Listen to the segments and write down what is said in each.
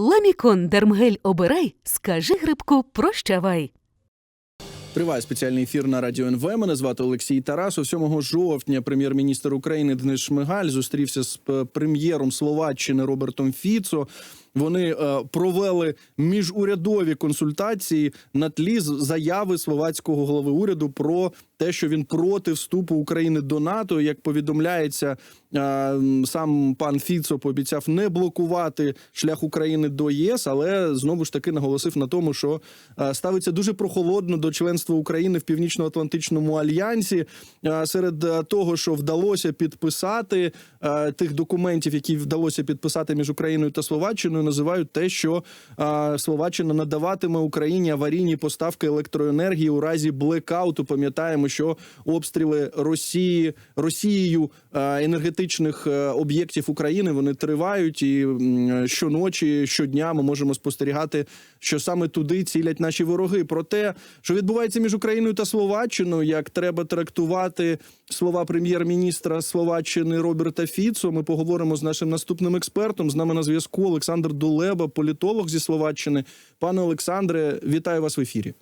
Ламікон Дермгель обирай, скажи грибку прощавай. Триває спеціальний ефір на радіо НВ. Мене звати Олексій Тарасов. 7 жовтня прем'єр-міністр України Денис Шмигаль зустрівся з е, прем'єром Словаччини Робертом Фіцо. Вони е, провели міжурядові консультації на тлі заяви словацького голови уряду про те, що він проти вступу України до НАТО. Як повідомляється, е, сам пан Фіцо пообіцяв не блокувати шлях України до ЄС, але знову ж таки наголосив на тому, що е, ставиться дуже прохолодно до членства України в Північно-Атлантичному альянсі. Серед того, що вдалося підписати тих документів, які вдалося підписати між Україною та Словаччиною, називають те, що а, Словаччина надаватиме Україні аварійні поставки електроенергії у разі блекауту. Пам'ятаємо, що обстріли Росії Росією енергетичних е, об'єктів України вони тривають, і щоночі, щодня ми можемо спостерігати, що саме туди цілять наші вороги. Про те, що відбувається між Україною та Словаччиною, як треба трактувати слова прем'єр-міністра Словаччини Роберта Фіцо. Ми поговоримо з нашим наступним експертом. З нами на зв'язку Олександр Дулеба, політолог зі Словаччини. Пане Олександре, вітаю вас в ефірі.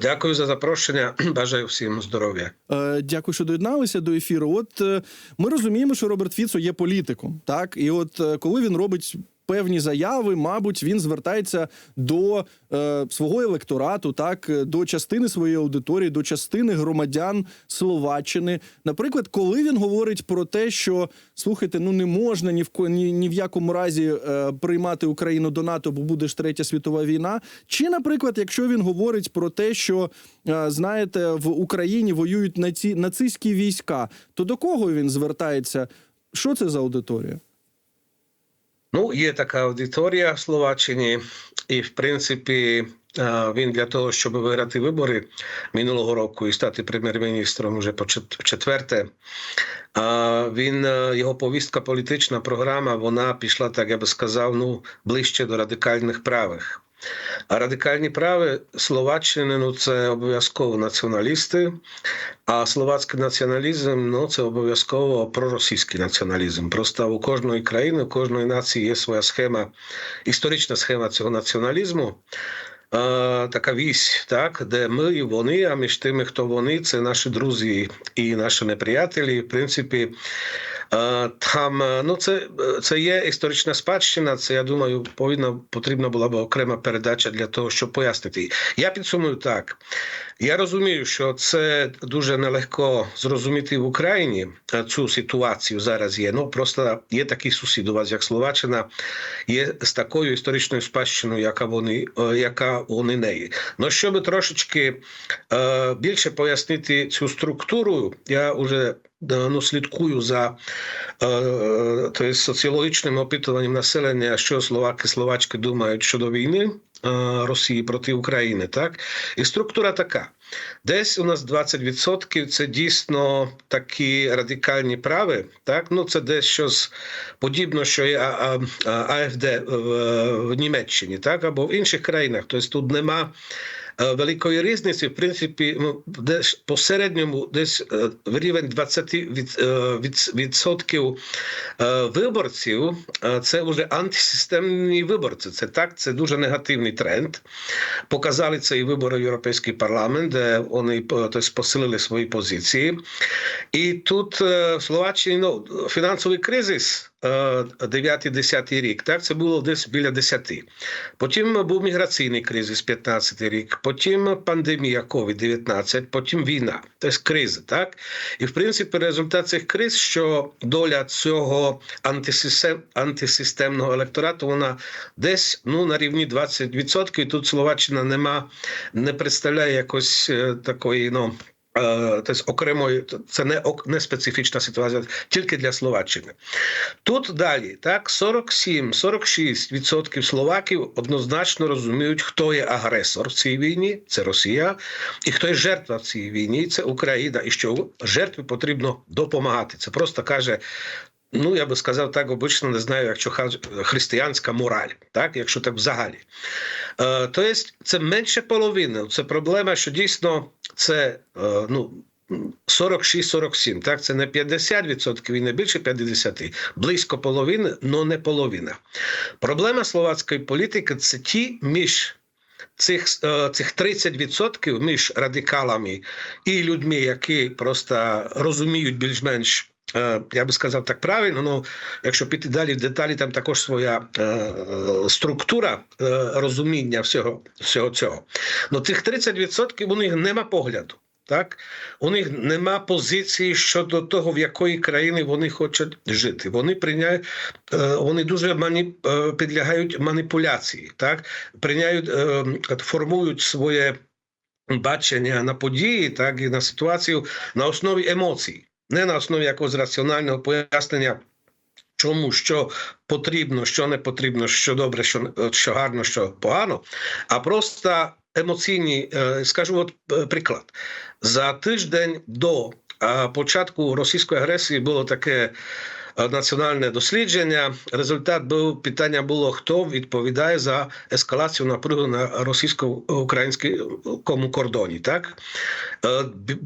Дякую за запрошення. Бажаю всім здоров'я. Е, Дякую, що доєдналися до ефіру. От е, ми розуміємо, що Роберт Фіцо є політиком, так і от е, коли він робить. Певні заяви, мабуть, він звертається до е, свого електорату, так е, до частини своєї аудиторії, до частини громадян Словаччини. Наприклад, коли він говорить про те, що слухайте, ну не можна ні в ні, ні в якому разі е, приймати Україну до НАТО, бо буде ж третя світова війна. Чи, наприклад, якщо він говорить про те, що е, знаєте, в Україні воюють наці, нацистські війська, то до кого він звертається? Що це за аудиторія? Ну, є така аудиторія в Словаччині, і в принципі він для того, щоб виграти вибори минулого року і стати прем'єр-міністром вже по четверте. Він е, його повістка, політична програма, вона пішла, так я би сказав, ну ближче до радикальних правих. А радикальні прави Словаччини ну це обов'язково націоналісти. А словацький націоналізм ну це обов'язково проросійський націоналізм. Просто у кожної країни, у кожної нації є своя схема, історична схема цього націоналізму. Така вісь, так, де ми і вони, а між тими, хто вони, це наші друзі і наші неприятелі. В принципі, там е, ну це, це є історична спадщина. Це я думаю, повинна потрібна була б окрема передача для того, щоб пояснити. Я підсумую так. Я розумію, що це дуже нелегко зрозуміти в Україні е, цю ситуацію зараз є. Ну просто є такий сусід у вас, як Словаччина, є з такою історичною спадщиною, яка вони, е, яка вони неї. Ну щоб трошечки е, більше пояснити цю структуру, я вже е, ну, слідкую за е, тобто, соціологічним опитуванням населення, що словаки, словачки думають щодо війни. е, Росії проти України, так і структура така: десь у нас 20% це дійсно такі радикальні прави. Так, ну це десь щось подібно, що є АФД в, Німеччині, так або в інших країнах. Тобто тут нема е, великої різниці. В принципі, десь посередньому, десь е, в рівень 20 від, від, відсотків виборців. Це вже антисистемні виборці. Це так, це дуже негативний тренд. Показали це і вибори в Європейський парламент, де вони тобто, посилили свої позиції. І тут в Словаччині ну, фінансовий кризис. 9-10 рік, так це було десь біля 10. Потім був міграційний кризис, 15 рік, потім пандемія COVID-19, потім війна, тобто кризи, так і в принципі результат цих криз, що доля цього антисистем, антисистемного електорату, вона десь ну на рівні 20%. І тут Словаччина нема, не представляє якось е, такої, ну. Тобто окремої це не не специфічна ситуація тільки для Словаччини. Тут далі так 47-46% словаків однозначно розуміють, хто є агресор в цій війні, це Росія, і хто є жертва в цій війні, це Україна, і що жертві потрібно допомагати. Це просто каже. Ну, я би сказав так, обично не знаю, якщо християнська мораль, так, якщо так взагалі. Е, то є, це менше половини. Це проблема, що дійсно це е, ну, 46-47. Так, це не 50% і не більше 50%, близько половини, але не половина. Проблема словацької політики це ті між цих, е, цих 30% між радикалами і людьми, які просто розуміють більш-менш. Е, Я би сказав так правильно, ну якщо піти далі в деталі, там також своя е, е, структура е, розуміння всього, всього цього. Ну цих 30% у них нема погляду. Так, у них нема позиції щодо того, в якої країни вони хочуть жити. Вони прийняють, е, вони дуже мані, підлягають маніпуляції, так прийняють, формують своє бачення на події, так і на ситуацію на основі емоцій, не на основі якогось раціонального пояснення. Чому що потрібно, що не потрібно, що добре, що що гарно, що погано, а просто емоційні, е, скажу от е, приклад. За тиждень до е, початку російської агресії було таке національне дослідження. Результат був питання було: хто відповідає за ескалацію напруги на російсько-українському кордоні. Так Е,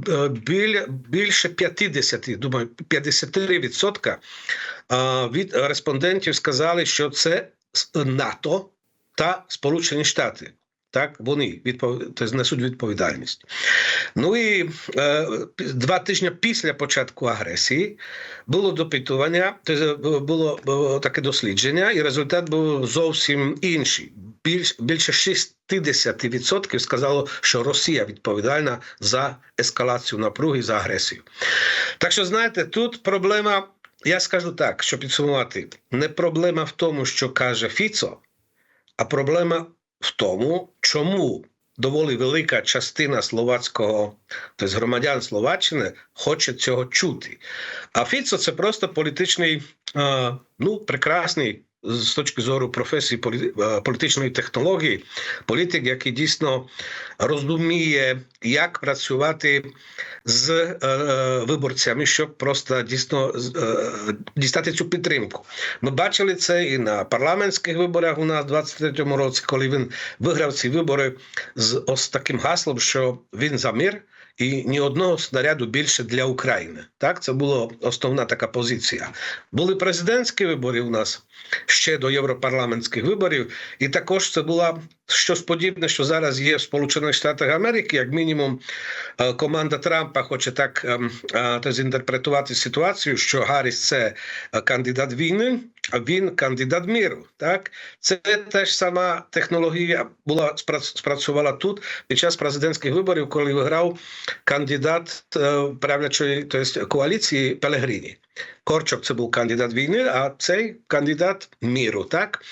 е, біль, більше 50, думаю, 53% е, від респондентів сказали, що це НАТО та Сполучені Штати. Так, вони відпов... тобто несуть відповідальність. Ну і е, два тижні після початку агресії було допитування, тобто було, було таке дослідження, і результат був зовсім інший. Більш, більше 60% сказало, що Росія відповідальна за ескалацію напруги за агресію. Так що, знаєте, тут проблема, я скажу так, щоб підсумувати, не проблема в тому, що каже Фіцо, а проблема в тому, чому доволі велика частина словацького, тобто громадян Словаччини, хоче цього чути. А Фіцо це просто політичний, е, ну, прекрасний з точки зору професії е, політичної технології, політик, який дійсно розуміє, як працювати з е, е, виборцями, щоб просто дійсно е, дістати цю підтримку. Ми бачили це і на парламентських виборах у нас в 23-му році, коли він виграв ці вибори з ось таким гаслом, що він за мир. І ні одного снаряду більше для України. Так, це була основна така позиція. Були президентські вибори у нас ще до європарламентських виборів, і також це була щось подібне, що зараз є в Сполучених Штатах Америки, як мінімум, е, команда Трампа хоче так ем, е, зінтерпретувати ситуацію, що Гарріс це е, кандидат війни, він кандидат миру. Так, це теж сама технологія була спрацювала тут під час президентських виборів, коли виграв кандидат е, правлячої тобто, коаліції Пелегріні. Корчок це був кандидат війни, а цей кандидат міру. Так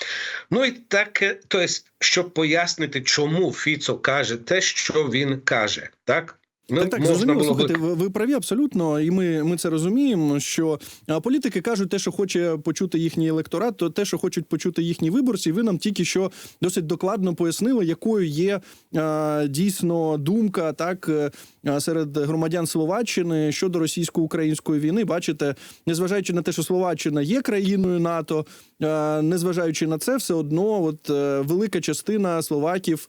ну і так, тобто, щоб пояснити, чому Фіцо каже те, що він каже, так. Ну, Так, так, зрозуміло, слухайте, ви, ви праві абсолютно, і ми, ми це розуміємо. Що політики кажуть те, що хоче почути їхній електорат, то те, що хочуть почути їхні виборці. Ви нам тільки що досить докладно пояснили, якою є а, дійсно думка так е, серед громадян Словаччини щодо російсько-української війни. Бачите, незважаючи на те, що Словаччина є країною НАТО, незважаючи на це, все одно, от е, велика частина словаків.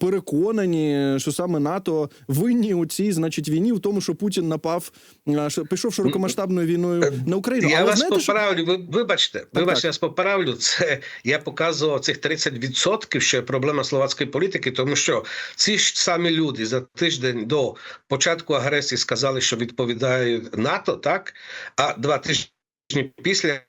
Переконані, що саме НАТО винні у цій, значить, війні в тому, що Путін напав, що пішов широкомасштабною війною на Україну. Я Але вас знаєте, поправлю. Ви вибачте, вибачте, так. я вас поправлю. Це я показував цих 30%, що є проблема словацької політики, тому що ці ж самі люди за тиждень до початку агресії сказали, що відповідають НАТО, так а два тижні після.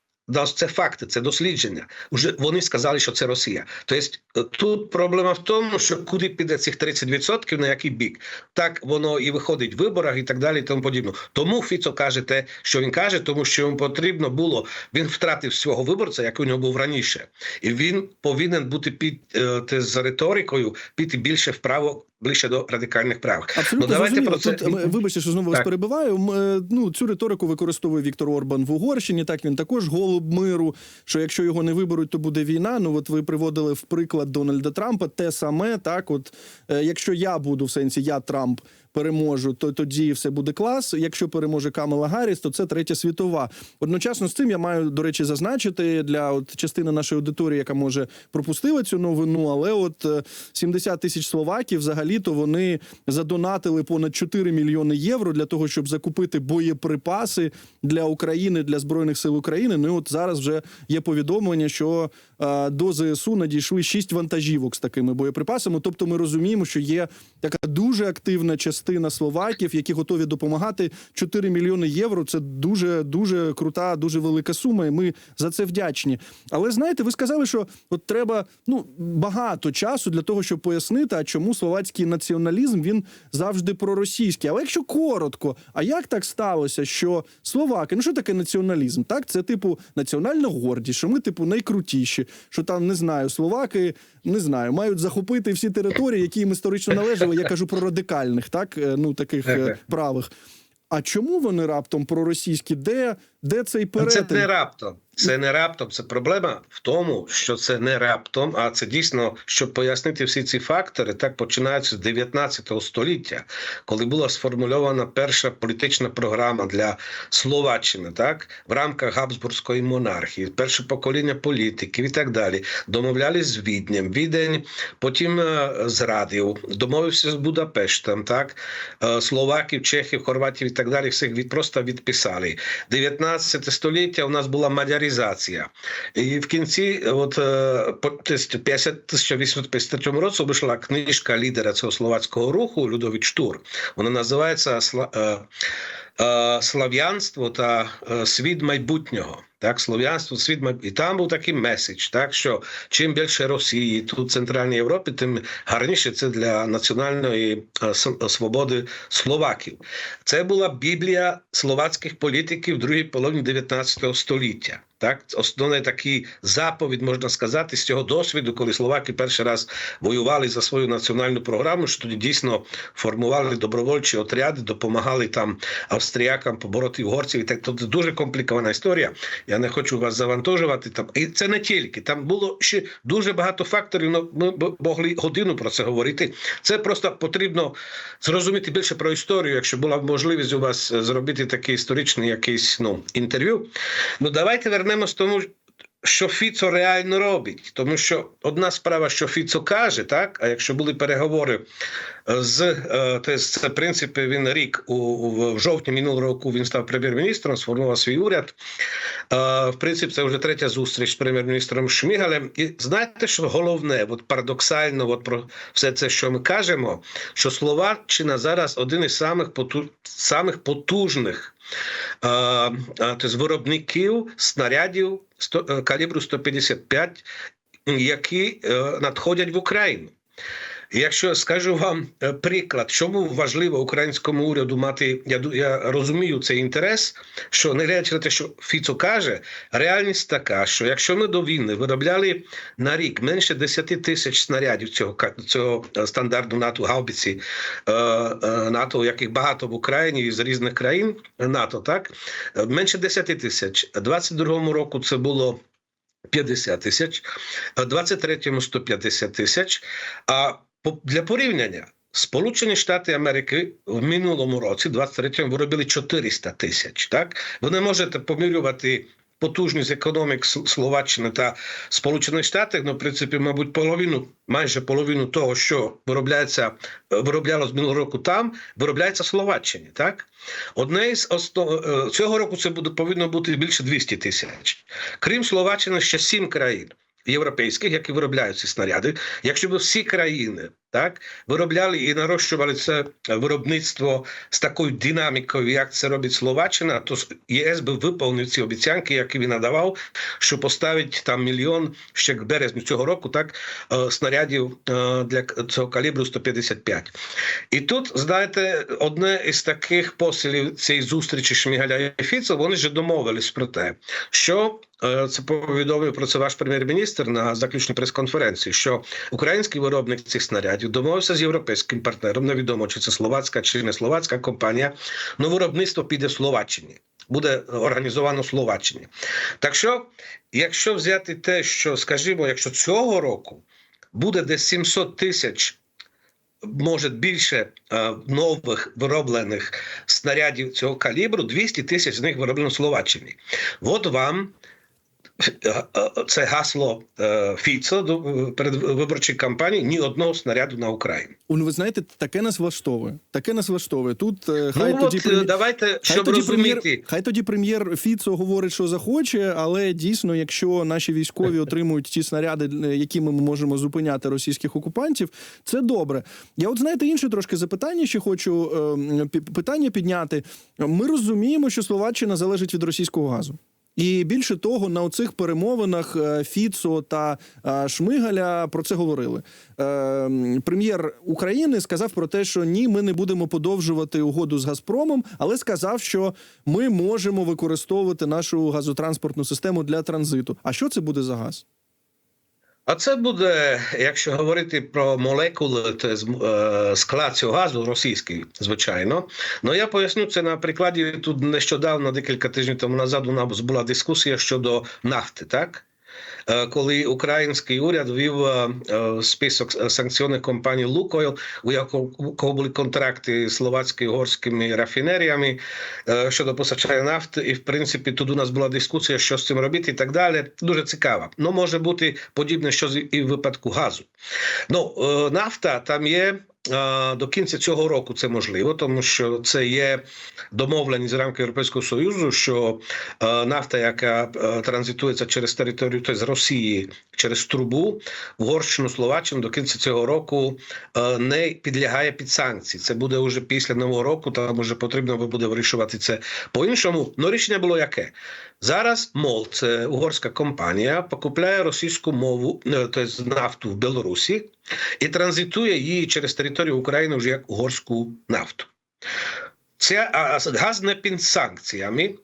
Це факти, це дослідження. Уже вони сказали, що це Росія. Тобто е, тут проблема в тому, що куди піде цих 30%, на який бік, так воно і виходить в виборах, і так далі, і тому подібне. Тому Фіцо каже те, що він каже, тому що йому потрібно було. Він втратив свого виборця, як у нього був раніше, і він повинен бути під е, з риторикою піти більше вправо, ближче до радикальних прав. Абсолютно ну, давайте про це. Тут, е, вибачте, що знову вас перебиваю. Е, Ну цю риторику використовує Віктор Орбан в Угорщині. Так він також голуб миру. Що якщо його не виберуть, то буде війна. Ну от ви приводили в приклад Дональда Трампа. Те саме так, от е, якщо я буду в сенсі, я Трамп переможе, то тоді все буде клас. Якщо переможе Камала Гарріс, то це третя світова. Одночасно з цим я маю до речі зазначити для от частини нашої аудиторії, яка може пропустила цю новину. Але от е, 70 тисяч словаків, взагалі, то вони задонатили понад 4 мільйони євро для того, щоб закупити боєприпаси для України для збройних сил України. Ну і от зараз вже є повідомлення, що е, до ЗСУ надійшли 6 вантажівок з такими боєприпасами. Тобто, ми розуміємо, що є така дуже активна частина словаків, які готові допомагати. 4 мільйони євро. Це дуже дуже крута, дуже велика сума. І ми за це вдячні. Але знаєте, ви сказали, що от треба ну багато часу для того, щоб пояснити, а чому словацький націоналізм він завжди проросійський. Але якщо коротко, а як так сталося, що словаки, ну що таке націоналізм? Так, це типу національна гордість, що ми, типу, найкрутіші, що там не знаю, словаки не знаю, мають захопити всі території, які їм історично належали. Я кажу про радикальних, так е, ну таких е, правих. А чому вони раптом проросійські? Де, де цей перетин? Це не раптом. Це не раптом. Це проблема в тому, що це не раптом, а це дійсно, щоб пояснити всі ці фактори, так починається з 19 століття, коли була сформульована перша політична програма для Словаччини, так в рамках Габсбурзької монархії, перше покоління політиків і так далі. Домовлялись з Віднем. Відень потім е, зрадив, домовився з Будапештом. Так Е, словаків, чехів, хорватів і так далі. Всіх від просто відписали. 19 століття у нас була мадяризація. В кінці, от е, по 50 1853 році вийшла книжка лідера цього словацького руху Людович Штур. Вона називається «Сла- е, е, Слав'янство та е, світ майбутнього. Так, слов'янство, світ. І там був такий меседж, так що чим більше Росії тут в Центральній Європі, тим гарніше це для національної е, свободи словаків. Це була Біблія словацьких політиків в другій половині 19 століття. Так, основний такий заповідь можна сказати з цього досвіду, коли словаки перший раз воювали за свою національну програму, що тоді дійсно формували добровольчі отряди, допомагали там австріякам побороти угорців. І так тобто дуже комплікована історія. Я не хочу вас завантажувати там. І це не тільки там було ще дуже багато факторів. Ну ми могли годину про це говорити. Це просто потрібно зрозуміти більше про історію, якщо була можливість у вас е, зробити таке історичне якесь ну інтерв'ю. Ну давайте вернемось тому. Що Фіцо реально робить, тому що одна справа, що Фіцо каже, так а якщо були переговори е, з е, те, це в він рік у, у в жовтні минулого року він став прем'єр-міністром, сформував свій уряд. Е, В принципі, це вже третя зустріч з прем'єр-міністром Шмігалем. І знаєте, що головне, от парадоксально, от про все це, що ми кажемо, що Словаччина зараз один із самих самих потужних тобто виробників снарядів калібру 155, які е, надходять в Україну. Якщо скажу вам е, приклад, чому важливо українському уряду мати, я, я розумію цей інтерес, що не глядячи на те, що Фіцо каже, реальність така, що якщо ми до війни виробляли на рік менше 10 тисяч снарядів цього, цього е, стандарту НАТО гаубиці е, НАТО, яких багато в Україні з різних країн НАТО, так менше 10 тисяч. У 22-му року це було 50 тисяч, в 23-му 150 тисяч. А для порівняння Сполучені Штати Америки в минулому році, 23-му, виробили 400 тисяч. Так ви не можете помірювати потужність економік Словаччини та Сполучених Штатів, ну, в принципі, мабуть, половину, майже половину того, що виробляється, е, виробляло з минулого року там, виробляється в Словаччині. Так одне із основ е, цього року це буде повинно бути більше 200 тисяч. Крім Словаччини, ще сім країн. Європейських, які виробляють ці снаряди, якщо б всі країни так виробляли і нарощували це виробництво з такою динамікою, як це робить Словаччина, то ЄС би виповнив ці обіцянки, які він надавав, що поставить там мільйон ще к березню цього року, так е, снарядів е, для цього калібру 155. І тут, знаєте, одне із таких посилів цієї зустрічі Шмігаля і Фіцо, вони ж домовились про те, що це повідомив про це ваш прем'єр-міністр на заключній прес-конференції, що український виробник цих снарядів домовився з європейським партнером. Невідомо чи це словацька чи не словацька компанія. Ну виробництво піде в Словаччині. Буде організовано в Словаччині. Так що, якщо взяти те, що скажімо, якщо цього року буде десь 700 тисяч може більше е, нових вироблених снарядів цього калібру, 200 тисяч з них вироблено в Словаччині. От вам е, е, це гасло е, Фіцо до перед виборчої кампанії ні одного снаряду на Україну. Ну, ви знаєте, таке нас влаштовує. Таке нас влаштовує. Тут е, хай ну тоді от прем'єр- е, давайте, Хай щоб тоді, прем'єр, розуміти. хай тоді прем'єр Фіцо говорить, що захоче, але дійсно, якщо наші військові отримують ті снаряди, якими ми можемо зупиняти російських окупантів, це добре. Я от знаєте інше трошки запитання, ще хочу е, м, пі- питання підняти. Ми розуміємо, що Словаччина залежить від російського газу. І більше того, на оцих перемовинах е, Фіцо та е, Шмигаля про це говорили. Е, Прем'єр України сказав про те, що ні, ми не будемо подовжувати угоду з Газпромом, але сказав, що ми можемо використовувати нашу газотранспортну систему для транзиту. А що це буде за газ? А це буде, якщо говорити про молекули, е, склад цього газу російський, звичайно. Ну я поясню це на прикладі. Тут нещодавно, декілька тижнів тому назад, у нас була дискусія щодо нафти, так? Е, Коли український уряд ввів е, е, список санкціонних компаній Лукойл, у якого були контракти з словацькими і угорськими рафінеріями щодо постачання нафти, і в принципі тут у нас була дискусія, що з цим робити, і так далі. Дуже цікаво. Ну може бути подібне, що і в випадку газу. Ну нафта там є. До кінця цього року це можливо, тому що це є домовленість з рамки Європейського Союзу, що нафта, яка транзитується через територію тобто з Росії через трубу, Угорщину, Словаччину до кінця цього року не підлягає під санкції. Це буде вже після нового року. Там вже потрібно буде вирішувати це по-іншому. Ну рішення було яке? Зараз МОЛ, це угорська компанія, покупляє російську мову, тобто нафту в Білорусі і транзитує її через територію України вже як угорську нафту. Це газ не під санкціями.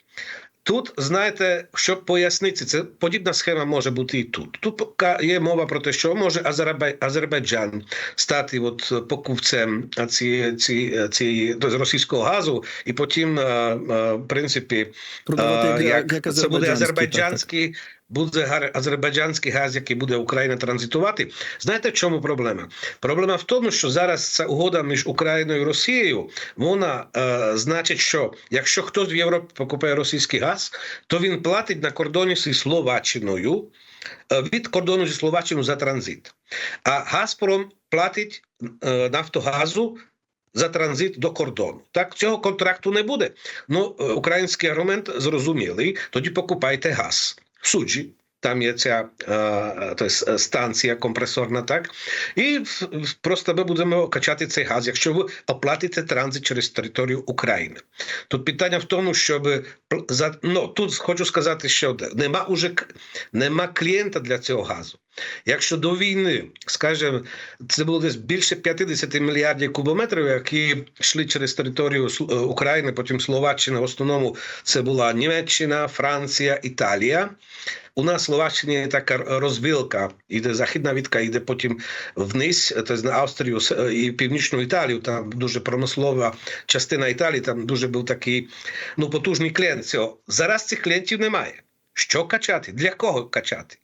Тут знаєте, щоб пояснити, це подібна схема може бути і тут. Тут є мова про те, що може Азербай... Азербайджан стати от покупцем цієї ці, ці, російського газу, і потім, е, е, в принципі, е, як, як це буде азербайджанський, азербайджанський, буде азербайджанський газ, який буде Україна транзитувати. Знаєте, в чому проблема? Проблема в тому, що зараз ця угода між Україною і Росією, вона е, значить, що якщо хтось в Європі покупає російський газ, то він платить на кордоні зі Словаччиною е, від кордону зі Словаччиною за транзит. А Газпром платить е, Нафтогазу. За транзит до кордону. Так, цього контракту не буде. Ну, е, український аргумент зрозумілий. Тоді покупайте газ в суджі. Там є ця е, есть, е, станція компресорна, так і просто ми будемо качати цей газ, якщо ви оплатите транзит через територію України. Тут питання в тому, щоб ну тут хочу сказати, що нема уже нема клієнта для цього газу. Якщо до війни, скажімо, це було десь більше 50 мільярдів кубометрів, які йшли через територію е, України, потім Словаччина, в основному це була Німеччина, Франція, Італія. У нас в Словаччині така розвилка, іде західна відка, йде потім вниз, тобто на Австрію і Північну Італію. Там дуже промислова частина Італії, там дуже був такий ну, потужний клієнт цього. Зараз цих клієнтів немає. Що качати? Для кого качати?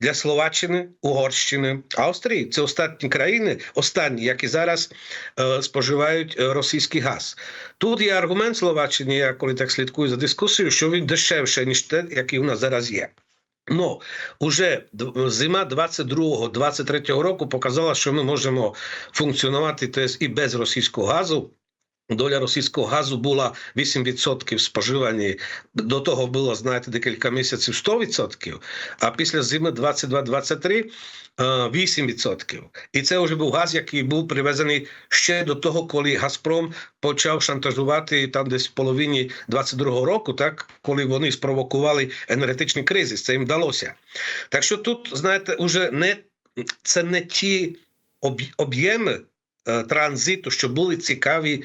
Для Словаччини, Угорщини, Австрії це останні країни, останні, які зараз е, споживають е, російський газ. Тут є аргумент Словаччини, я коли так слідкую за дискусією, що він дешевше, ніж те, який у нас зараз є. Ну, уже зима 22-23 року показала, що ми можемо функціонувати і без російського газу. Доля російського газу була 8% споживані. До того було, знаєте, декілька місяців 100%, а після зими 22-23 е, 8%. І це вже був газ, який був привезений ще до того, коли Газпром почав шантажувати там десь в половині 22-го року, так коли вони спровокували енергетичний кризис. Це їм вдалося. Так що тут, знаєте, уже не це не ті об'єми е, транзиту, що були цікаві,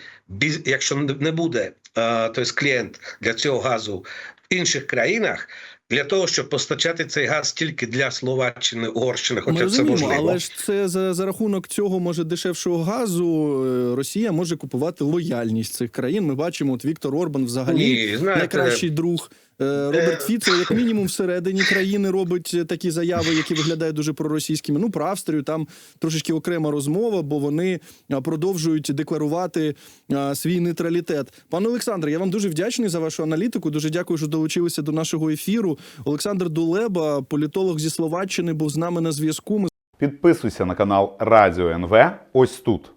якщо не буде е, тобто клієнт для цього газу в інших країнах. Для того щоб постачати цей газ тільки для Словаччини, Угорщини, Ми хоча це можливо. але ж це за, за рахунок цього може дешевшого газу. е, Росія може купувати лояльність цих країн. Ми бачимо, от Віктор Орбан взагалі Ні, знаєте, найкращий друг Е, Роберт Фіцо, як мінімум, всередині країни робить е, такі заяви, які виглядають дуже проросійськими. Ну, про Австрію там трошечки окрема розмова, бо вони продовжують декларувати свій нейтралітет. Пане Олександре, я вам дуже вдячний за вашу аналітику. Дуже дякую, що долучилися до нашого ефіру. Олександр Дулеба, політолог зі Словаччини, був з нами на зв'язку. Ми Підписуйся на канал Радіо НВ ось тут.